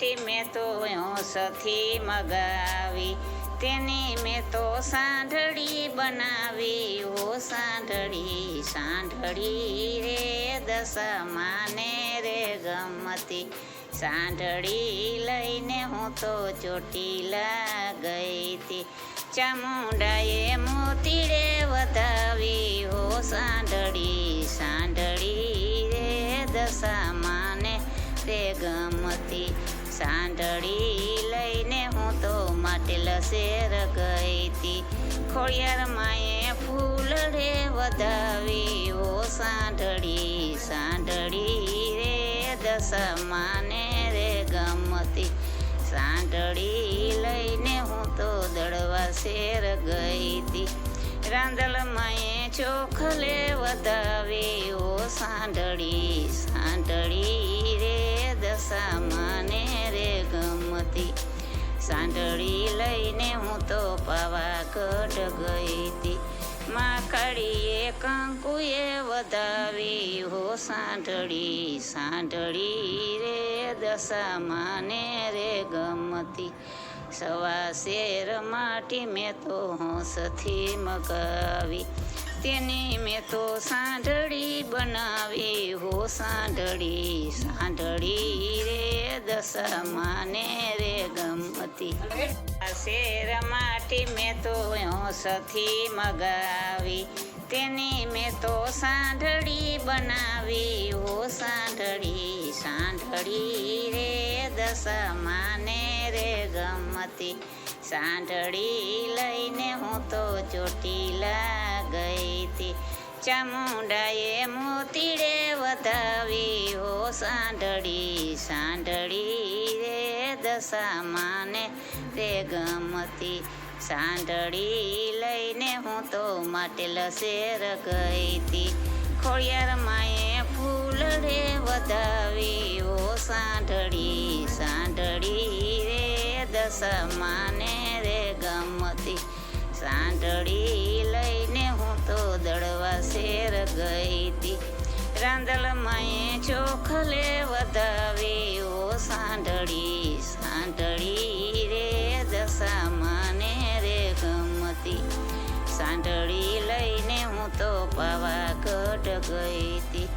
માટી મેં તો સથી મગાવી, તેની મેં તો સાંઢળી બનાવી. ઓ સાંઢળી સાંઢળી રે દસમાને રે ગમતી. સાંઢળી લઈને હું તો ચોટીલા ગઈ તી ચામુંડાએ મોતીડે વધાવી. હો સાંઢળી સાંઢળી રે દશામાને રે ગમતી. સાંઢળી લઈને હું તો માટેલ શેર ગઈ હતી ખોડિયાર માએ ફૂલ રે વધાવી, ઓ સાંઢળી સાંઢળી રે દસમાને રે ગમતી. સાંઢળી લઈને હું તો દળવા શેર ગઈ હતી રાંધલ માએ ચોખલે વધાવી, ઓ સાંઢળી સાંઢળી રે દશામાને રે ગમતી સાંઢળી લઈને હું તો પાવાગઢ ગઈ હતી. માખડીએ કંકુએ વધાવી, હો સાંઢળી સાંઢળી રે દશામાને રે ગમતી. સવા શેર માટી મેં તો હોંશથી મગાવી. તેની મેં તો સાંઢળી બનાવી. હો સાંઢળી સાંઢળી રે દશામાને રે ગમતી. આ શેર માટી મેં તો સથી મગાવી. તેની મેં તો સાંઢળી બનાવી. ઓ સાંઢળી સાંઢળી રે દશામાને રે ગમતી. સાંઢળી લઈને હું તો ચોટીલા ગઈ તી ચામુંડાએ મોતીડે વધાવી. સાંઢળી સાંઢળી રે દશામાને રે ગમતી સાંઢળી લઈને હું તો માટલ શેર ગઈ તી ખોડિયાર માએ ફૂલ રે વધાવી. ઓ સાંઢળી સાંઢળી રે દશામાને રે ગમતી સાંઢળી લઈને હું તો દળવા શેર ગઈ તી રાંદલ માએ ચોખલે વધાવી, ઓ સાંઢળી સાંઢળી રે દશામાને રે ગમતી. સાંઢળી લઈને હું તો પાવાગઢ ગઈ તી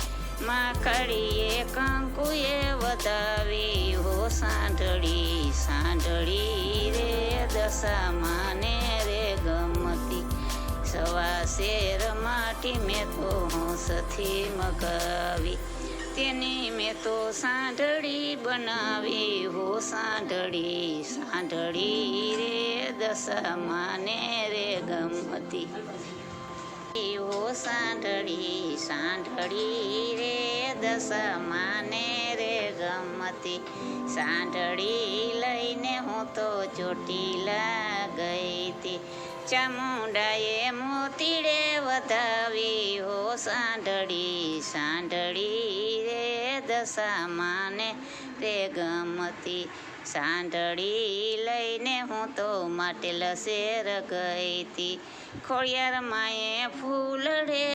માખડીએ કંકુએ વધાવી હો સાંઢળી સાંઢળી રે દશામાને રે ગમતી. સવા શેર માટી મેં તો હોંસથી મગાવી. તેની મેં તો સાંઢળી બનાવી. હો સાંઢળી સાંઢળી રે દશામાને રે ગમતી. હો સાંઢળી સાંઢળી રે દશામાને રે ગમતી સાંઢળી લઈને હું તો ચોટીલા ગઈ હતી ચામુંડાએ મોતીડે વધાવી, હો સાંઢળી સાંઢળી રે દશામાને રે ગમતી સાંઢળી લઈને હું તો માટે શેર ગઈ હતી ખોડિયાર માએ ફૂલ રે